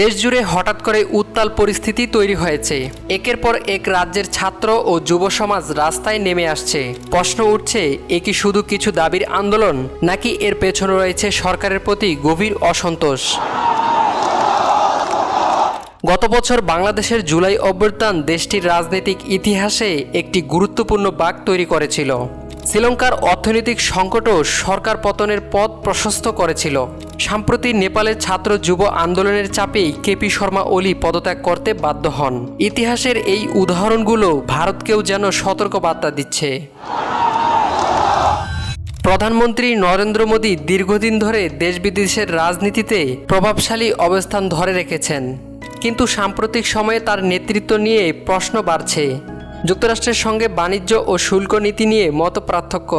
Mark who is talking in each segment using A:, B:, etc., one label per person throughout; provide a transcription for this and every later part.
A: দেশ জুড়ে হঠাৎ করে উত্তাল পরিস্থিতি তৈরি হয়েছে। একের পর এক রাজ্যের ছাত্র ও যুব সমাজ রাস্তায় নেমে আসছে। প্রশ্ন উঠছে, এ কি শুধু কিছু দাবির আন্দোলন, নাকি এর পেছনে রয়েছে সরকারের প্রতি গভীর অসন্তোষ? গত বছর বাংলাদেশের জুলাই অভ্যুত্থান দেশটির রাজনৈতিক ইতিহাসে একটি গুরুত্বপূর্ণ বাঁক তৈরি করেছিল। শ্রীলঙ্কার অর্থনৈতিক সংকটও সরকার পতনের পথ প্রশস্ত করেছিল। সম্প্রতি নেপালের ছাত্র যুব আন্দোলনের চাপেই কেপি শর্মা ওলি পদত্যাগ করতে বাধ্য হন। ইতিহাসের এই উদাহরণগুলো ভারতকেও যেন সতর্ক বার্তা দিচ্ছে। প্রধানমন্ত্রী নরেন্দ্র মোদী দীর্ঘদিন ধরে দেশ বিদেশের রাজনীতিতে প্রভাবশালী অবস্থান ধরে রেখেছেন। কিন্তু সাম্প্রতিক সময়ে তার নেতৃত্ব নিয়ে প্রশ্ন বাড়ছে। যুক্তরাষ্ট্রের সঙ্গে বাণিজ্য ও শুল্ক নীতি নিয়ে মত পার্থক্য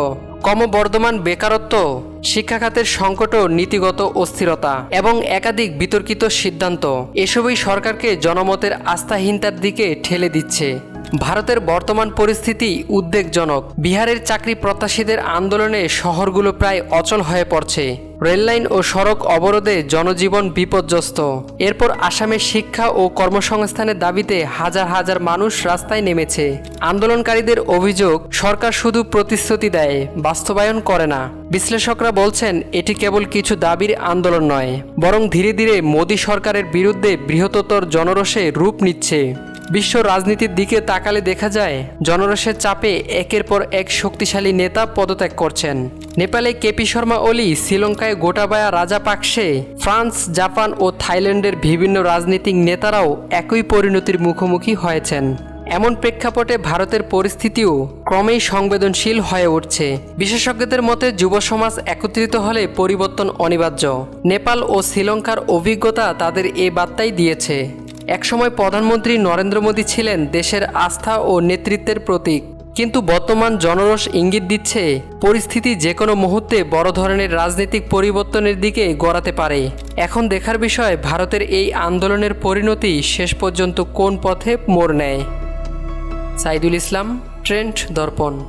A: ক্রমবর্ধমান বেকারত্ব, শিক্ষাখাতের সংকট ও নীতিগত অস্থিরতা এবং একাধিক বিতর্কিত সিদ্ধান্ত এসবই সরকারকে জনমতের আস্থাহীনতার দিকে ঠেলে দিচ্ছে। ভারতের বর্তমান পরিস্থিতি উদ্বেগজনক। বিহারের চাকরি প্রত্যাশীদের আন্দোলনে শহরগুলো প্রায় অচল হয়ে পড়ছে। রেললাইন ও সড়ক অবরোধে জনজীবন বিপর্যস্ত। এরপর আসামের শিক্ষা ও কর্মসংস্থানের দাবিতে হাজার হাজার মানুষ রাস্তায় নেমেছে। আন্দোলনকারীদের অভিযোগ, সরকার শুধু প্রতিশ্রুতি দেয়, বাস্তবায়ন করে না। বিশ্লেষকরা বলছেন, এটি কেবল কিছু দাবির আন্দোলন নয়, বরং ধীরে ধীরে মোদী সরকারের বিরুদ্ধে বৃহত্তর জনরোষে রূপ নিচ্ছে। বিশ্ব রাজনীতির দিকে তাকালে দেখা যায় জনরসের চাপে একের পর এক শক্তিশালী নেতা পদত্যাগ করছেন। নেপালে কেপি শর্মা ওলি শ্রীলঙ্কায় গোটাবায়া রাজা রাজাপাকসে ফ্রান্স, জাপান ও থাইল্যান্ডের বিভিন্ন রাজনৈতিক নেতারাও একই পরিণতির মুখোমুখি হয়েছেন। এমন প্রেক্ষাপটে ভারতের পরিস্থিতিও ক্রমেই সংবেদনশীল হয়ে উঠছে। বিশেষজ্ঞদের মতে যুব সমাজ একত্রিত হলে পরিবর্তন অনিবার্য। নেপাল ও শ্রীলঙ্কার অভিজ্ঞতা তাদের এ বার্তাই দিয়েছে। একসময় প্রধানমন্ত্রী নরেন্দ্র মোদী ছিলেন দেশের আস্থা ও নেতৃত্বের প্রতীক। কিন্তু বর্তমান জনরস ইঙ্গিত দিচ্ছে, পরিস্থিতি যে কোনো মুহূর্তে বড় ধরনের রাজনৈতিক পরিবর্তনের দিকে গড়াতে পারে। এখন দেখার বিষয়, ভারতের এই আন্দোলনের পরিণতি শেষ পর্যন্ত কোন পথে মোড় নেয়? সাইদুল ইসলাম, ট্রেন্ড দর্পণ।